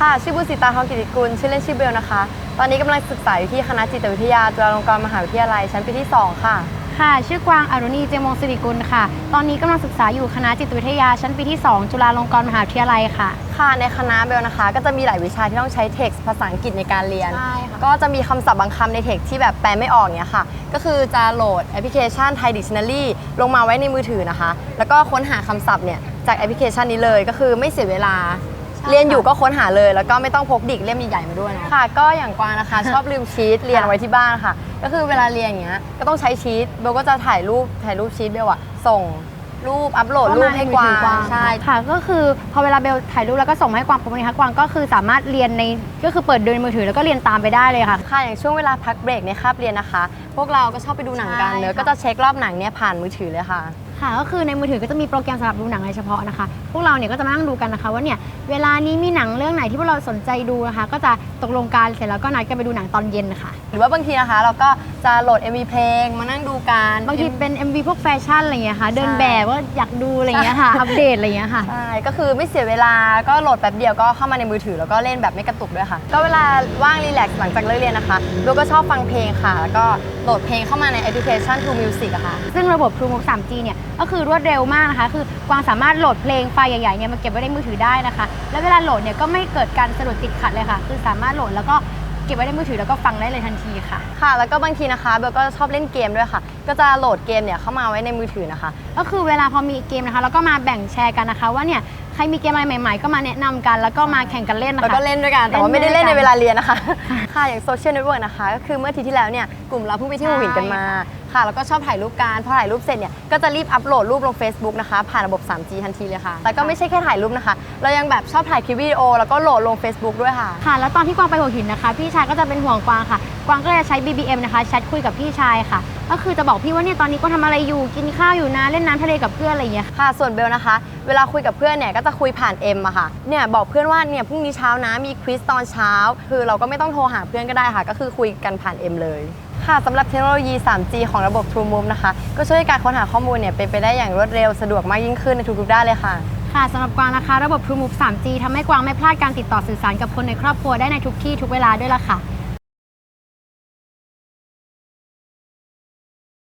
ค่ะชื่อบุษสิตาทองกิติกุลชื่อเล่นชื่อเบลนะคะ ตอนนี้กำลังศึกษาอยู่ที่คณะจิตวิทยาจุฬาลงกรณ์มหาวิทยาลัยชั้นปีที่ 2 ค่ะ ค่ะ ชื่อกวางอรุณีเจยมวงศิริกุลค่ะ ตอนนี้กำลังศึกษาอยู่คณะจิตวิทยาชั้นปีที่ 2 จุฬาลงกรณ์มหาวิทยาลัยค่ะ ค่ะในคณะเบลนะคะ ก็จะมีหลายวิชาที่ต้องใช้เท็กซ์ภาษาอังกฤษในการเรียนใช่ค่ะก็จะมีคำศัพท์บางคำในเท็กซ์ที่แบบแปลไม่ออกเนี่ยค่ะ ก็คือจะโหลดแอปพลิเคชัน Thai Dictionary ลงมาไว้ในมือถือนะคะ แล้วก็ค้นหาคำศัพท์เนี่ยจากแอปพลิเคชันนี้เลยก็คือไม่เสียเวลา เรียนอยู่ก็ค้นหาเลย แล้วก็ไม่ต้องพกดิกเล่มใหญ่ๆมาด้วยเนาะค่ะ ก็อย่างกวางนะคะ ชอบลืมชีตเรียนเอาไว้ที่บ้านค่ะ ก็คือเวลาเรียนอย่างเงี้ยก็ต้องใช้ชีตเบลก็จะถ่ายรูปถ่ายรูปชีตเบลอะส่งรูปอัพโหลดรูปให้กวางใช่ค่ะก็คือพอเวลาเบลถ่ายรูปแล้วก็ส่งมาให้กวางปุ๊บนะคะกวางก็คือสามารถเรียนในก็คือเปิดดูในมือถือแล้วก็เรียนตามไปได้เลยค่ะค่ะอย่างช่วงเวลาพักเบรกในคาบเรียนนะคะ พวกเราก็ชอบไปดูหนังกันใช่เนอะค่ะก็จะเช็ครอบหนังเนี่ยผ่านมือถือเลยค่ะ ค่ะก็คือในมือถือก็จะมีโปรแกรมสำหรับดูหนังโดยเฉพาะนะคะ พวกเราเนี่ยก็จะมานั่งดูกันนะคะ ว่าเนี่ยเวลานี้มีหนังเรื่องไหนที่พวกเราสนใจดูนะคะ ก็จะตกลงกันเสร็จแล้วก็นัดกันไปดูหนังตอนเย็นค่ะ หรือว่าบางทีนะคะ เราก็จะโหลด MV เพลงมานั่งดูกันบางทีเป็น MV พวกแฟชั่นอะไรอย่างเงี้ยค่ะเดินใช่แบบว่าอยากดูอะไรอย่างเงี้ยค่ะอัปเดตอะไรอย่างเงี้ยค่ะใช่ก็คือไม่เสียเวลาก็โหลดแป๊บเดียวก็เข้ามาในมือถือแล้วก็เล่นแบบไม่กระตุกด้วยค่ะ ก็เวลาว่างรีแลกซ์หลังจากเลิกเรียนนะคะเบลก็ชอบฟังเพลงค่ะแล้วก็โหลดเพลงเข้ามาในแอปพลิเคชัน True Music อะค่ะ ซึ่งระบบ TrueMove 3G เนี่ยก็คือรวดเร็วมากนะคะ คือกวางสามารถโหลดเพลงไฟล์ใหญ่ๆเนี่ยมาเก็บไว้ในมือถือได้นะคะ แล้วเวลาโหลดเนี่ยก็ไม่เกิดการสะดุดติดขัดเลยค่ะ คือสามารถโหลดแล้วก็เก็บไว้ในมือถือแล้วก็ฟังได้เลยทันทีค่ะ ค่ะ แล้วก็บางทีนะคะเบลก็ชอบเล่นเกมด้วยค่ะ ก็จะโหลดเกมเนี่ยเข้ามาไว้ในมือถือนะคะ ก็คือเวลาพอมีเกมนะคะ แล้วก็มาแบ่งแชร์กันนะคะว่าเนี่ย ครมีเกมอะไรใหม่ ๆ ก็มาแนะนำกัน แล้วก็มาแข่งกันเล่นนะคะแล้วก็เล่นด้วยกัน แต่ว่าเล่นไม่ได้เล่นด้ในวยกันเวลาเรียนนะคะ ค่ะ อย่างโซเชียลเน็ตเวิร์กนะคะ ก็คือเมื่ออาทีที่แล้วเนี่ย กลุ่มเราเพิ่งไปเที่ยวหัวหินกันมา ค่ะ แล้วก็ชอบถ่ายรูปกัน พอถ่ายรูปเสร็จเนี่ย ก็จะรีบอัพโหลดรูปลง Facebook นะคะ ผ่านระบบ 3G ทันทีเลยค่ะ แต่ก็ไม่ใช่แค่ถ่ายรูปนะคะ เรายังแบบชอบถ่ายคลิปวิดีโอ แล้วก็โหลดลง Facebook ด้วยค่ะ ค่ะ แล้วตอนที่กวางไปหัวหินนะคะ พี่ชายก็จะเป็นห่วงกวางค่ะ กวางก็เลยใช้ BBM นะคะแชทคุยกับพี่ชายค่ะ ก็คือจะบอกพี่ว่าเนี่ยตอนนี้ก็ทำอะไรอยู่กินข้าวอยู่นะเล่นน้ำทะเลกับเพื่อนอะไรอย่างเงี้ยค่ะค่ะ ส่วนเบลนะคะ เวลาคุยกับเพื่อนเนี่ยก็จะคุยผ่านเอ็มอะค่ะ เนี่ยบอกเพื่อนว่าเนี่ยพรุ่งนี้เช้านะมีควิสตอนเช้า คือเราก็ไม่ต้องโทรหาเพื่อนก็ได้ค่ะ ก็คือคุยกันผ่านเอ็มเลย ค่ะสำหรับเทคโนโลยี 3G ของระบบ TrueMove นะคะ ก็ช่วยให้การค้นหาข้อมูลเนี่ยเป็นไปได้อย่างรวดเร็วสะดวกมากยิ่งขึ้นในทุกๆด้านเลยค่ะ ค่ะสำหรับกวางนะคะ ระบบ TrueMove 3G ทำให้กวางไม่พลาดการติดต่อสื่อสารกับคนในครอบครัวได้ในทุกที่ทุกเวลาด้วยล่ะค่ะ